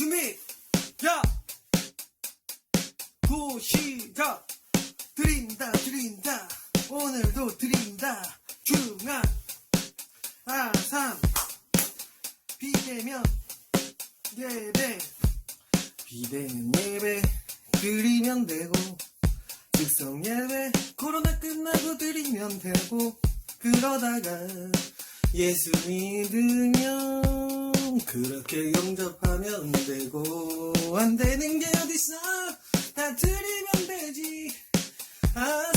준비. 야. 도시작. 드린다 드린다. 오늘도 드린다. 중앙. 아삼. 비대면 예배. 비대면 예배. 드리면 되고 즉석 예배. 코로나 끝나고 드리면 되고 그러다가 예수 믿으면 그렇게 영접하면 되고 안 되는 게 어딨어? 다 드리면 되지. 아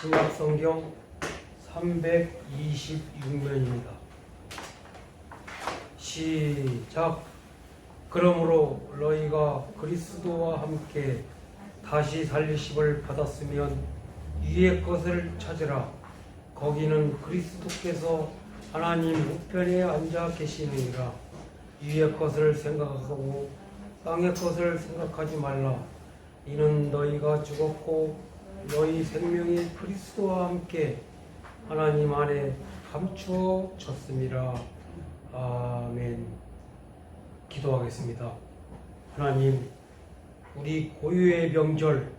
신약 성경 326면입니다. 시작. 그러므로 너희가 그리스도와 함께 다시 살리심을 받았으면 위의 것을 찾으라. 거기는 그리스도께서 하나님 우편에 앉아 계시느니라. 위의 것을 생각하고 땅의 것을 생각하지 말라. 이는 너희가 죽었고 너희 생명이 그리스도와 함께 하나님 안에 감추어졌습니다. 아멘. 기도하겠습니다. 하나님, 우리 고유의 명절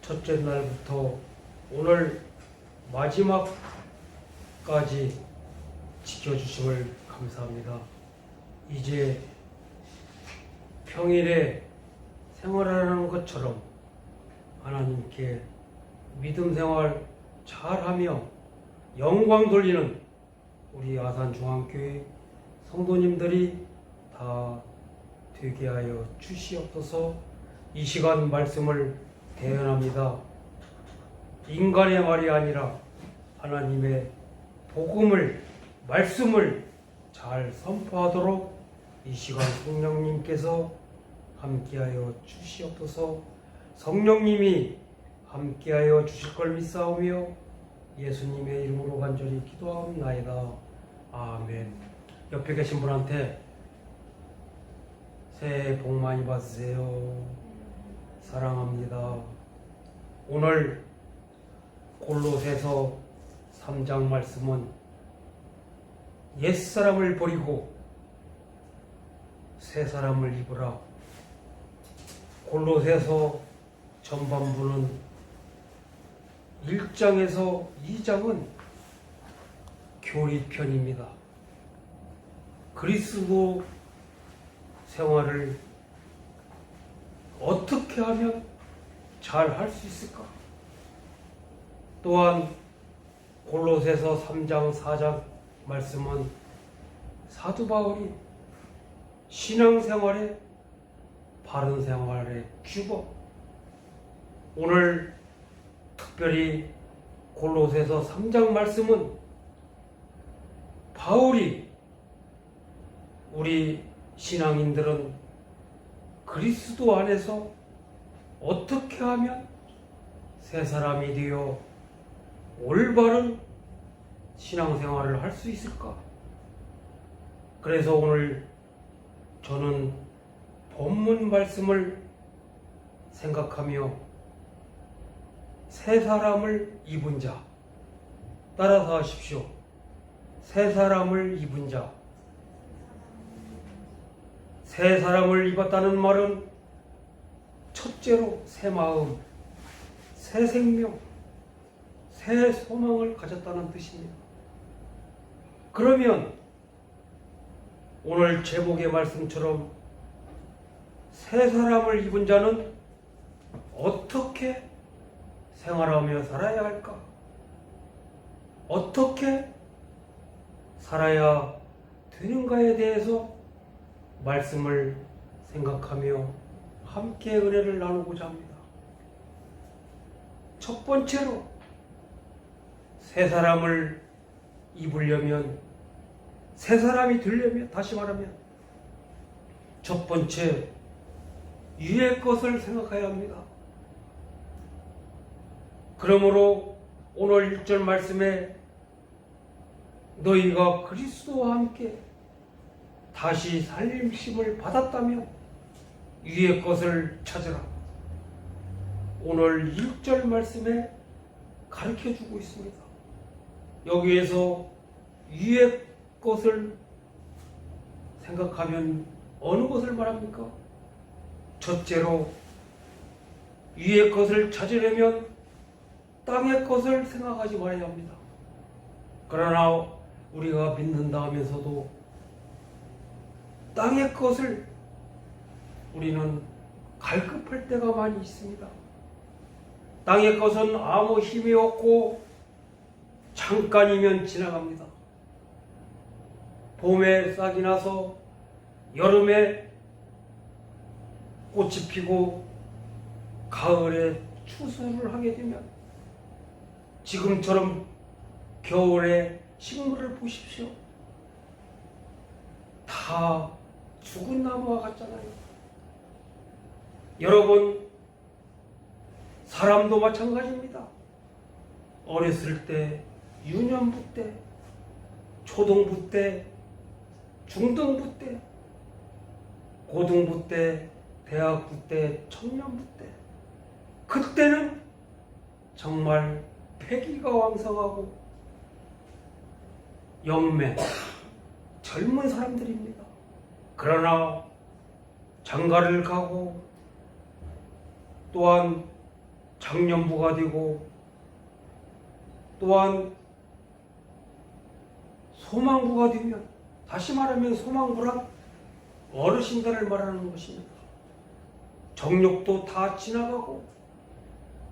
첫째 날부터 오늘 마지막까지 지켜주심을 감사합니다. 이제 평일에 생활하는 것처럼 하나님께 믿음 생활 잘하며 영광 돌리는 우리 아산중앙교회 성도님들이 다 되게 하여 주시옵소서 이 시간 말씀을 대연합니다. 인간의 말이 아니라 하나님의 복음을 말씀을 잘 선포하도록 이 시간 성령님께서 함께하여 주시옵소서 성령님이 함께하여 주실 걸 믿사오며 예수님의 이름으로 간절히 기도하옵나이다. 아멘. 옆에 계신 분한테 새해 복 많이 받으세요. 사랑합니다. 오늘 골로새서 3장 말씀은 옛사람을 버리고 새 사람을 입으라. 골로새서 전반부는 1장에서 2장은 교리편입니다. 그리스도 생활을 어떻게 하면 잘 할 수 있을까? 또한 골로새서 3장 4장 말씀은 사도 바울이 신앙생활의 바른 생활의 규범 오늘 특별히 골로새서 3장 말씀은 바울이 우리 신앙인들은 그리스도 안에서 어떻게 하면 새 사람이 되어 올바른 신앙생활을 할 수 있을까? 그래서 오늘 저는 본문 말씀을 생각하며 새 사람을 입은 자 따라서 하십시오. 새 사람을 입은 자. 새 사람을 입었다는 말은 첫째로 새 마음, 새 생명, 새 소망을 가졌다는 뜻입니다. 그러면 오늘 제목의 말씀처럼 새 사람을 입은 자는 어떻게 생활하며 살아야 할까? 어떻게 살아야 되는가에 대해서 말씀을 생각하며 함께 은혜를 나누고자 합니다. 첫 번째로 새 사람을 입으려면 새 사람이 되려면 다시 말하면 첫 번째 위의 것을 생각해야 합니다. 그러므로 오늘 1절 말씀에 너희가 그리스도와 함께 다시 살림심을 받았다면 위의 것을 찾으라. 오늘 1절 말씀에 가르쳐 주고 있습니다. 여기에서 위의 것을 생각하면 어느 것을 말합니까? 첫째로 위의 것을 찾으려면 땅의 것을 생각하지 말아야 합니다. 그러나 우리가 믿는다 하면서도 땅의 것을 우리는 갈급할 때가 많이 있습니다. 땅의 것은 아무 힘이 없고 잠깐이면 지나갑니다. 봄에 싹이 나서 여름에 꽃이 피고 가을에 추수를 하게 되면 지금처럼 겨울에 식물을 보십시오. 다 죽은 나무와 같잖아요. 여러분, 사람도 마찬가지입니다. 어렸을 때, 유년부 때, 초등부 때, 중등부 때, 고등부 때, 대학부 때, 청년부 때, 그때는 정말 패기가 왕성하고 영매, 젊은 사람들입니다. 그러나 장가를 가고 또한 장년부가 되고 또한 소망부가 되면 다시 말하면 소망부란 어르신들을 말하는 것입니다. 정력도 다 지나가고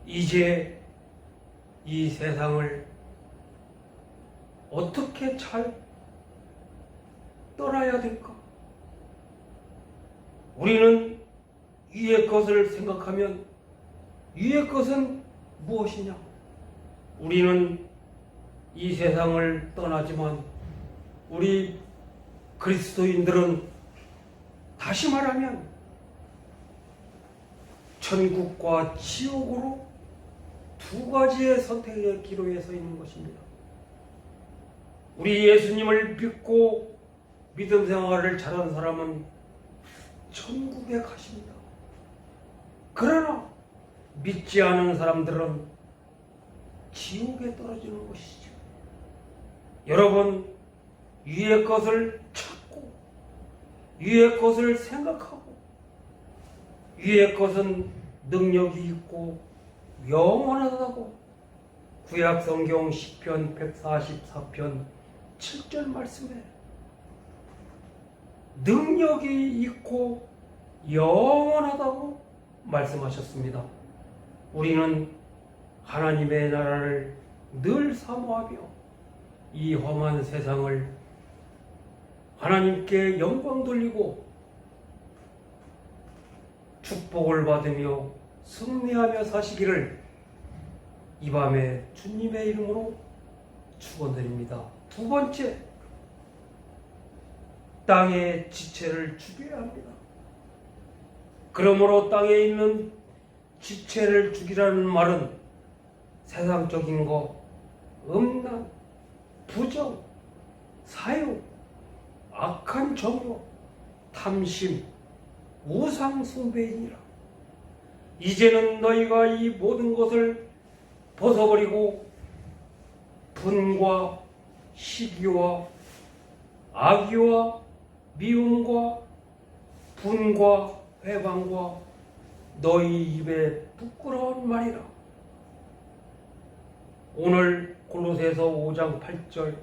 이제 이 세상을 어떻게 잘 떠나야 될까? 우리는 위의 것을 생각하면 위의 것은 무엇이냐? 우리는 이 세상을 떠나지만 우리 그리스도인들은 다시 말하면 천국과 지옥으로 두 가지의 선택의 기로에 서 있는 것입니다. 우리 예수님을 믿고 믿음 생활을 잘한 사람은 천국에 가십니다. 그러나 믿지 않은 사람들은 지옥에 떨어지는 것이죠. 여러분, 위의 것을 찾고, 위의 것을 생각하고, 위의 것은 능력이 있고 영원하다고 구약 성경 10편 144편 7절 말씀에 능력이 있고 영원하다고 말씀하셨습니다. 우리는 하나님의 나라를 늘 사모하며 이 험한 세상을 하나님께 영광 돌리고 축복을 받으며 승리하며 사시기를 이 밤에 주님의 이름으로 축원드립니다. 두 번째, 땅의 지체를 죽여야 합니다. 그러므로 땅에 있는 지체를 죽이라는 말은 세상적인 거, 음란, 부정, 사욕, 악한 정욕, 탐심, 우상 숭배이니라. 이제는 너희가 이 모든 것을 벗어버리고 분과 시기와 악의와 미움과 분과 회방과 너희 입에 부끄러운 말이라. 오늘 골로새서 5장 8절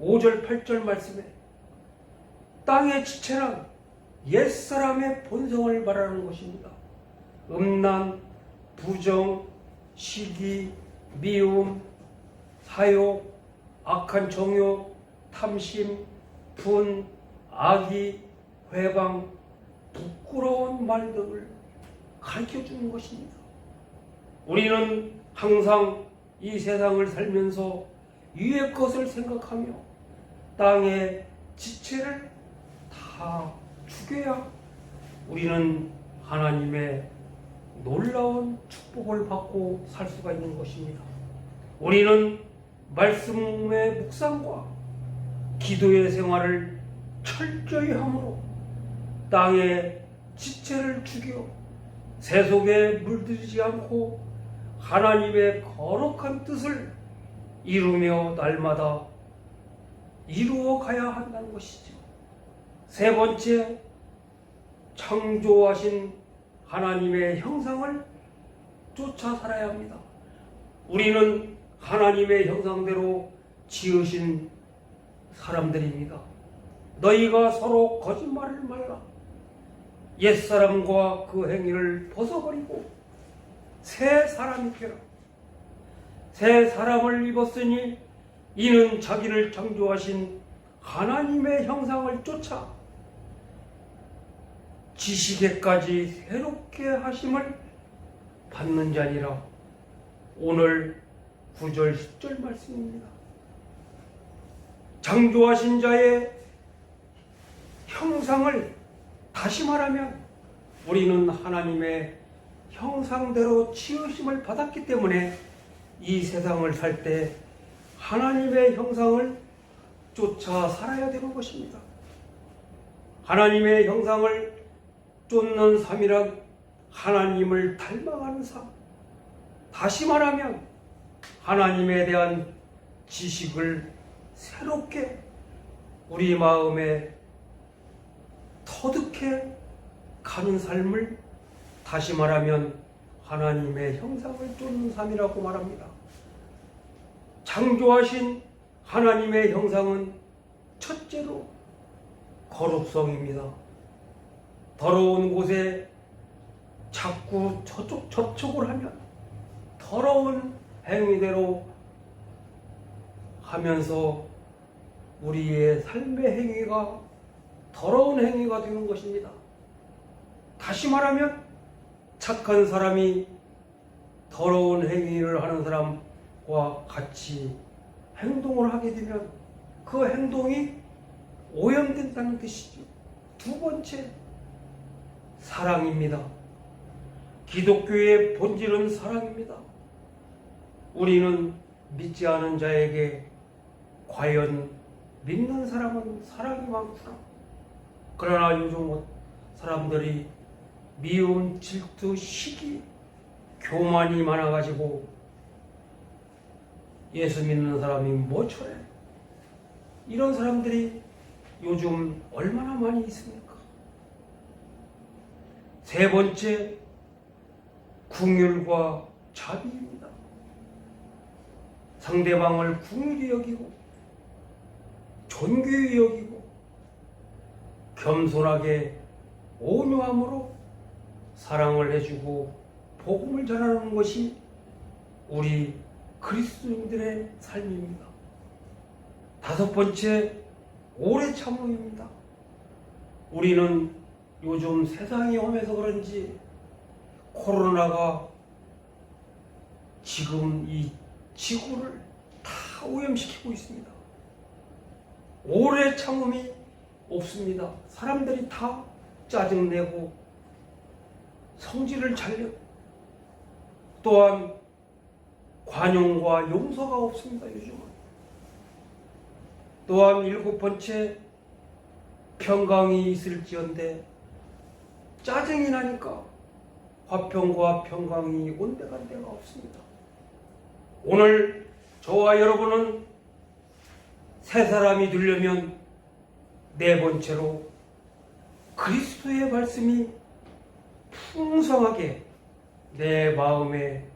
5절 8절 말씀에 땅의 지체란 옛사람의 본성을 말하는 것입니다. 음란, 부정, 시기, 미움, 사욕, 악한 정욕, 탐심, 분, 악의, 회방, 부끄러운 말 등을 가르쳐 주는 것입니다. 우리는 항상 이 세상을 살면서 위의 것을 생각하며 땅의 지체를 다 죽여야 우리는 하나님의 놀라운 축복을 받고 살 수가 있는 것입니다. 우리는 말씀의 묵상과 기도의 생활을 철저히 함으로 땅의 지체를 죽여 세속에 물들이지 않고 하나님의 거룩한 뜻을 이루며 날마다 이루어 가야 한다는 것이죠. 세 번째, 창조하신 하나님의 형상을 쫓아 살아야 합니다. 우리는 하나님의 형상대로 지으신 사람들입니다. 너희가 서로 거짓말을 말라. 옛사람과 그 행위를 벗어버리고 새 사람이 되라. 새 사람을 입었으니 이는 자기를 창조하신 하나님의 형상을 쫓아 지식에까지 새롭게 하심을 받는 자니라. 오늘 9절 10절 말씀입니다. 창조하신 자의 형상을 다시 말하면 우리는 하나님의 형상대로 지으심을 받았기 때문에 이 세상을 살 때 하나님의 형상을 쫓아 살아야 되는 것입니다. 하나님의 형상을 쫓는 삶이란 하나님을 닮아가는 삶. 다시 말하면 하나님에 대한 지식을 새롭게 우리 마음에 터득해 가는 삶을 다시 말하면 하나님의 형상을 쫓는 삶이라고 말합니다. 창조하신 하나님의 형상은 첫째로 거룩성입니다. 더러운 곳에 자꾸 저쪽 접촉을 하면 더러운 행위대로 하면서 우리의 삶의 행위가 더러운 행위가 되는 것입니다. 다시 말하면 착한 사람이 더러운 행위를 하는 사람과 같이 행동을 하게 되면 그 행동이 오염된다는 뜻이죠. 두 번째, 사랑입니다. 기독교의 본질은 사랑입니다. 우리는 믿지 않은 자에게 과연 믿는 사람은 사랑이 많구나. 그러나 요즘 사람들이 미움, 질투, 시기, 교만이 많아가지고 예수 믿는 사람이 뭐처래? 이런 사람들이 요즘 얼마나 많이 있습니까? 세 번째, 궁율과 자비입니다. 상대방을 궁율히 여기고 존귀히 여기고 겸손하게 온유함으로 사랑을 해주고 복음을 전하는 것이 우리 그리스도인들의 삶입니다. 다섯 번째, 오래 참음입니다. 우리는 요즘 세상이 험해서 그런지 코로나가 지금 이 지구를 다 오염시키고 있습니다. 오래 참음이 없습니다. 사람들이 다 짜증내고 성질을 잘려 또한 관용과 용서가 없습니다. 요즘은 또한 일곱 번째 평강이 있을지언데 짜증이 나니까 화평과 평강이 온데간 데가 없습니다. 오늘 저와 여러분은 새 사람이 되려면 네 번째로 그리스도의 말씀이 풍성하게 내 마음에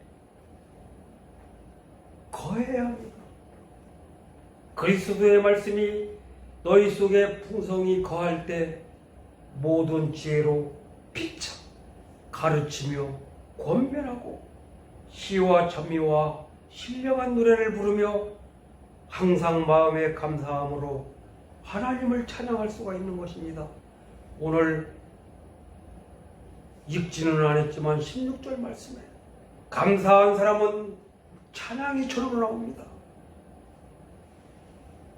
거해야 합니다. 그리스도의 말씀이 너희 속에 풍성히 거할 때 모든 지혜로 피차 가르치며 권면하고 시와 찬미와 신령한 노래를 부르며 항상 마음에 감사함으로 하나님을 찬양할 수가 있는 것입니다. 오늘 읽지는 않았지만 16절 말씀에 감사한 사람은 찬양이 저절로 나옵니다.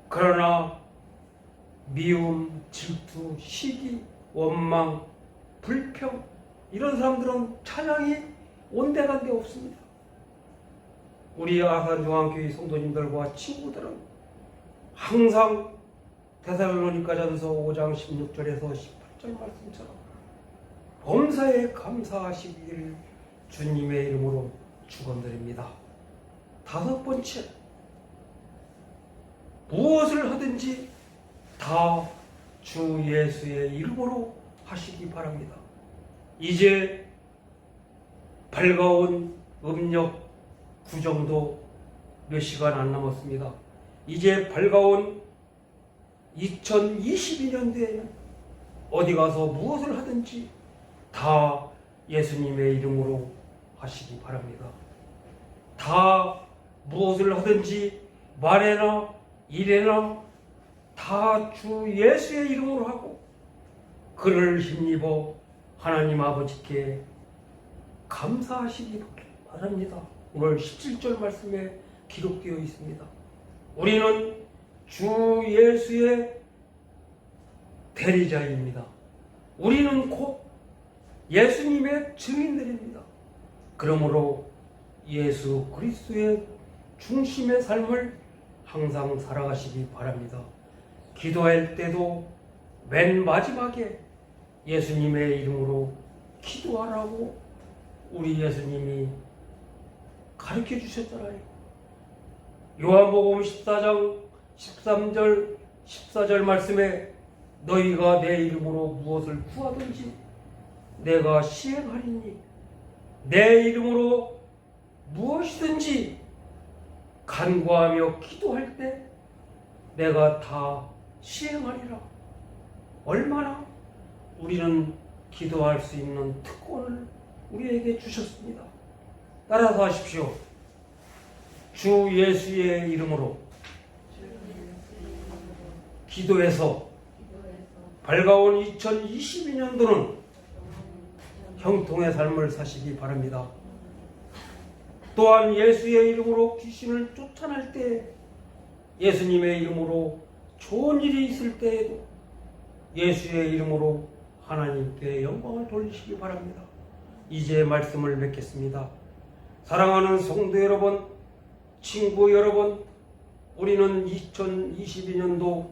그러나 미움, 질투, 시기, 원망, 불평 이런 사람들은 찬양이 온데간데 없습니다. 우리 아산중앙교회 성도님들과 친구들은 항상 데살로니가전서 5장 16절에서 18절 말씀처럼 범사에 감사하시기를 주님의 이름으로 축원드립니다. 다섯 번째 무엇을 하든지 다 주 예수의 이름으로 하시기 바랍니다. 이제 밝아온 음력 구정도 몇 시간 안 남았습니다. 이제 밝아온 2022년도에 어디 가서 무엇을 하든지 다 예수님의 이름으로 하시기 바랍니다. 다 무엇을 하든지 말해나 일해나 다 주 예수의 이름으로 하고 그를 힘입어 하나님 아버지께 감사하시기 바랍니다. 오늘 17절 말씀에 기록되어 있습니다. 우리는 주 예수의 대리자입니다. 우리는 곧 예수님의 증인들입니다. 그러므로 예수 그리스도의 중심의 삶을 항상 살아가시기 바랍니다. 기도할 때도 맨 마지막에 예수님의 이름으로 기도하라고 우리 예수님이 가르쳐 주셨잖아요. 요한복음 14장 13절 14절 말씀에 너희가 내 이름으로 무엇을 구하든지 내가 시행하리니 내 이름으로 무엇이든지 간구하며 기도할 때 내가 다 시행하리라. 얼마나 우리는 기도할 수 있는 특권을 우리에게 주셨습니다. 따라서 하십시오. 주 예수의 이름으로 기도해서 밝아온 2022년도는 형통의 삶을 사시기 바랍니다. 또한 예수의 이름으로 귀신을 쫓아낼 때 예수님의 이름으로 좋은 일이 있을 때에도 예수의 이름으로 하나님께 영광을 돌리시기 바랍니다. 이제 말씀을 맺겠습니다. 사랑하는 성도 여러분, 친구 여러분, 우리는 2022년도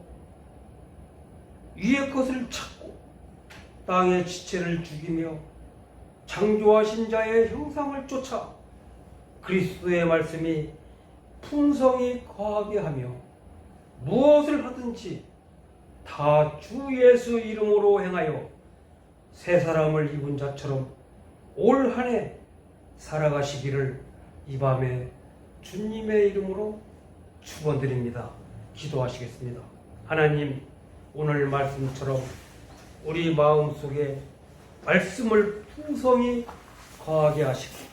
위의 것을 찾고 땅의 지체를 죽이며 창조하신 자의 형상을 쫓아 그리스도의 말씀이 풍성히 거하게 하며 무엇을 하든지 다 주 예수 이름으로 행하여 새 사람을 입은 자처럼 올 한 해 살아가시기를 이 밤에 주님의 이름으로 축원드립니다. 기도하시겠습니다. 하나님 오늘 말씀처럼 우리 마음 속에 말씀을 풍성히 거하게 하시고